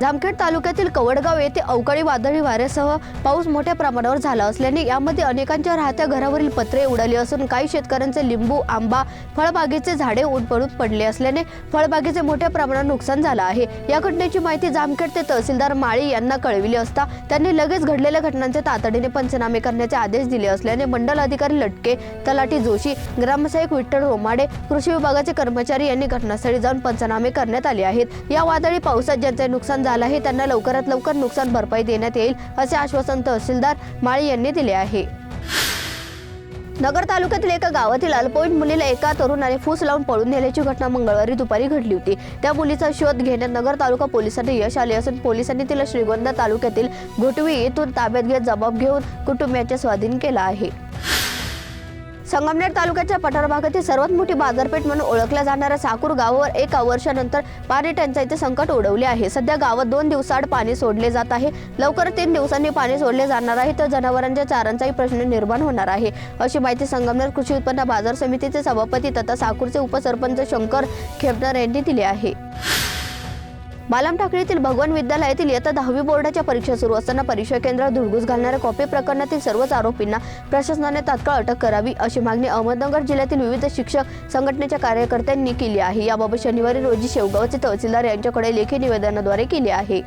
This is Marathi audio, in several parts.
जामखेड तालुक्यातील कवडगाव येथे अवकाळी वादळी वाऱ्यासह पाऊस मोठ्या प्रमाणावर झाला असल्याने यामध्ये अनेकांच्या राहत्या घरावरील पत्रे उडाली असून काही शेतकऱ्यांचे लिंबू आंबा फळबागेचे झाडे उडपडून पडले असल्याने फळबागेचे मोठ्या प्रमाणात नुकसान झालं आहे. या घटनेची माहिती जामखेड ते तहसीलदार माळी यांना कळविली असता त्यांनी लगेच घडलेल्या घटनांचे तातडीने पंचनामे करण्याचे आदेश दिले असल्याने मंडल अधिकारी लटके तलाठी जोशी ग्रामसेवक विठ्ठल रोमाडे कृषी विभागाचे कर्मचारी यांनी घटनास्थळी जाऊन पंचनामे करण्यात आले आहेत. या वादळी पावसात ज्यांचे नुकसान झालं आहे त्यांना लवकरात लवकर नुकसान भरपाई देण्यात येईल असे आश्वासन तहसीलदार माळी यांनी दिले आहे. नगर तालुक्यातील एका गावातील अल्पवयीन मुलीला एका तरुणाने फूस लावून पळून नेल्याची घटना मंगळवारी दुपारी घडली होती. त्या मुलीचा शोध घेण्यात नगर तालुका पोलिसांनी यश आले असून पोलिसांनी तिला श्रीगोंदा तालुक्यातील घोटवी येथून ताब्यात घेत जबाब घेऊन कुटुंबियाच्या स्वाधीन केला आहे. संगमनेर तालुक्याच्या पठार भागातील सर्वात मोठी बाजारपेठ म्हणून ओळखल्या जाणाऱ्या साकूर गावावर एका वर्षानंतर पाणी टंचाईचे संकट ओढवले आहे. सध्या गावात दोन दिवसाआड पाणी सोडले जात आहे. लवकर तीन दिवसांनी पाणी सोडले जाणार आहे. तर जनावरांच्या चारांचाही प्रश्न निर्माण होणार आहे. अशी माहिती संगमनेर कृषी उत्पन्न बाजार समितीचे सभापती तथा साकूरचे उपसरपंच शंकर खेपणार यांनी दिली आहे. बालाम ठाकरेतील भगवान विद्यालयातील इयत्ता दहावी बोर्डाच्या परीक्षा सुरू असताना परीक्षा केंद्रात धुडगूस घालणाऱ्या कॉपी प्रकरणातील सर्वच आरोपींना प्रशासनाने तात्काळ अटक करावी अशी मागणी अहमदनगर जिल्ह्यातील विविध शिक्षक संघटनेच्या कार्यकर्त्यांनी केली आहे. याबाबत शनिवारी रोजी शेवगावचे तहसीलदार यांच्याकडे लेखी निवेदनाद्वारे केली आहे.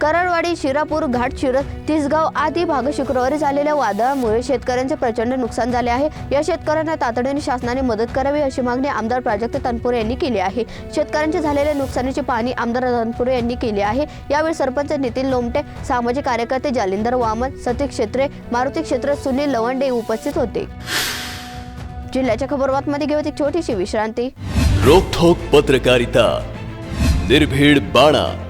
कराडवाडी शिरापूर घाटशिरस तिसगाव आदी भाग शुक्रवारी झालेल्या वादळामुळे शेतकऱ्यांचे प्रचंड नुकसान झाले आहे. या शेतकऱ्यांना तातडीने शासनाने मदत करावी अशी मागणी आमदार प्राजक्त तनपुरे यांनी केली आहे. शेतकऱ्यांचे झालेल्या नुकसानीची पाहणी आमदार तनपुरे यांनी केली आहे. यावेळी सरपंच नितीन लोमटे सामाजिक कार्यकर्ते जालिंदर वामन सतीक क्षेत्रे मारुती क्षेत्र सुनील लवंडे उपस्थित होते. जिल्ह्याच्या खबरबातमध्ये घेऊन एक छोटीशी विश्रांती. रोखोक पत्रकारिता. निर्भीड बाणा.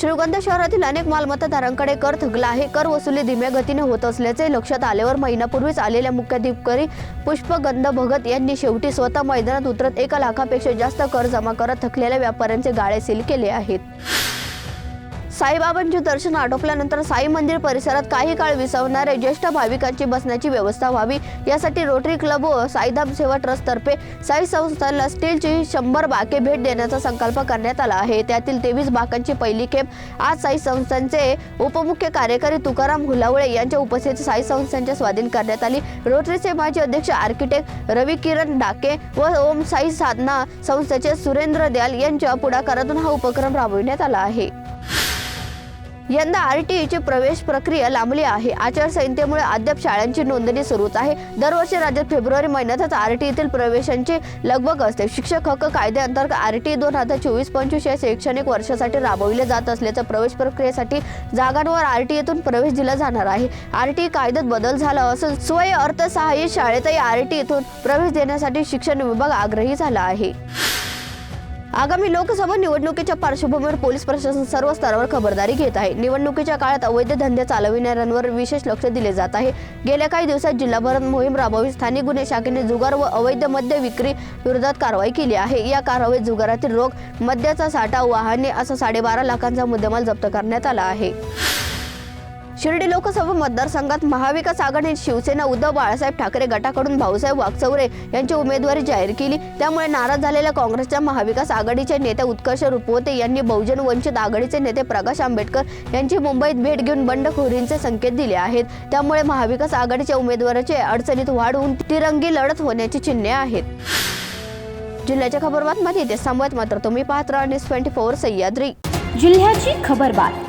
श्रीगोंदा शहरातील अनेक मालमत्ताधारांकडे कर थकला आहे कर वसुली धीम्या गतीने होत असल्याचे लक्षात आल्यावर महिनापूर्वीच आलेल्या मुख्याधिकारी पुष्पगंध भगत यांनी शेवटी स्वतः मैदानात उतरत एका लाखापेक्षा जास्त कर जमा करत थकलेल्या व्यापाऱ्यांचे गाळे सील केले आहेत. साईबाबांचे दर्शन आटोपल्यानंतर साई मंदिर परिसरात काही काळ विसावणाऱ्या ज्येष्ठ भाविकांची बसण्याची व्यवस्था व्हावी. यासाठी रोटरी क्लब व साईधाम सेवा ट्रस्टतर्फे साई संस्थेला स्टीलची शंभर बाके भेट देण्याचा संकल्प करण्यात आला आहे. त्यातील तेवीस बाकांची पहिली खेप आज साई संस्थांचे उपमुख्य कार्यकारी तुकाराम हुलावळे यांच्या उपस्थितीत साई संस्थांच्या स्वाधीन करण्यात आली. रोटरीचे माजी अध्यक्ष आर्किटेक्ट रवी किरण डाके व ओम साई साधना संस्थेचे सुरेंद्र दयाल यांच्या पुढाकारातून हा उपक्रम राबविण्यात आला आहे. यंदा आर टी ईची प्रवेश प्रक्रिया लांबली आहे. आचारसंहितेमुळे अद्याप शाळांची नोंदणी सुरूच आहे. दरवर्षी राज्यात फेब्रुवारी महिन्यातच आर टी येथील प्रवेशांची लगबग असते. शिक्षक हक्क कायद्याअंतर्गत आर टी दोन हजार चोवीस पंचवीस या शैक्षणिक वर्षासाठी राबविले जात असल्याचं प्रवेश प्रक्रियेसाठी जागांवर आर टी येथून प्रवेश दिला जाणार आहे. आर टी कायद्यात बदल झाला असून स्वय अर्थसहाय्य शाळेतही आर टी येथून प्रवेश देण्यासाठी शिक्षण विभाग आग्रही झाला आहे. आगामी लोकसभा निवडणुकीच्या पार्श्वभूमीवर पोलीस प्रशासन सर्व स्तरावर खबरदारी घेत आहे. निवडणुकीच्या काळात अवैध धंदे चालविणाऱ्यांवर विशेष लक्ष दिले जात आहे. गेल्या काही दिवसात जिल्हाभरात मोहीम राबवी स्थानिक गुन्हे शाखेने जुगार व अवैध मद्य विक्री विरोधात कारवाई केली आहे. या कारवाईत जुगारातील रोग मद्याचा साठा वाहने असा साडेबारा लाखांचा मुद्देमाल जप्त करण्यात आला आहे. शिर्डी लोकसभा मतदारसंघात महाविकास आघाडी शिवसेना उद्धव बाळासाहेब ठाकरे गटाकडून भाऊसाहेब वागचौरे यांची उमेदवारी जाहीर केली. त्यामुळे नाराज झालेल्या काँग्रेसच्या महाविकास आघाडीचे नेते उत्कर्ष रुपवते यांनी बहुजन वंचित आघाडीचे नेते प्रकाश आंबेडकर यांची मुंबईत भेट घेऊन बंडखोरींचे संकेत दिले आहेत. त्यामुळे महाविकास आघाडीच्या उमेदवाराचे अडचणीत वाढ होऊन तिरंगी लढत होण्याची चिन्हे आहेत. जिल्ह्याच्या खबरबातमध्ये ते थांबवत मात्र तुम्ही पाहत राहा. News twenty four Sahyadri. जिल्ह्याची खबरबात.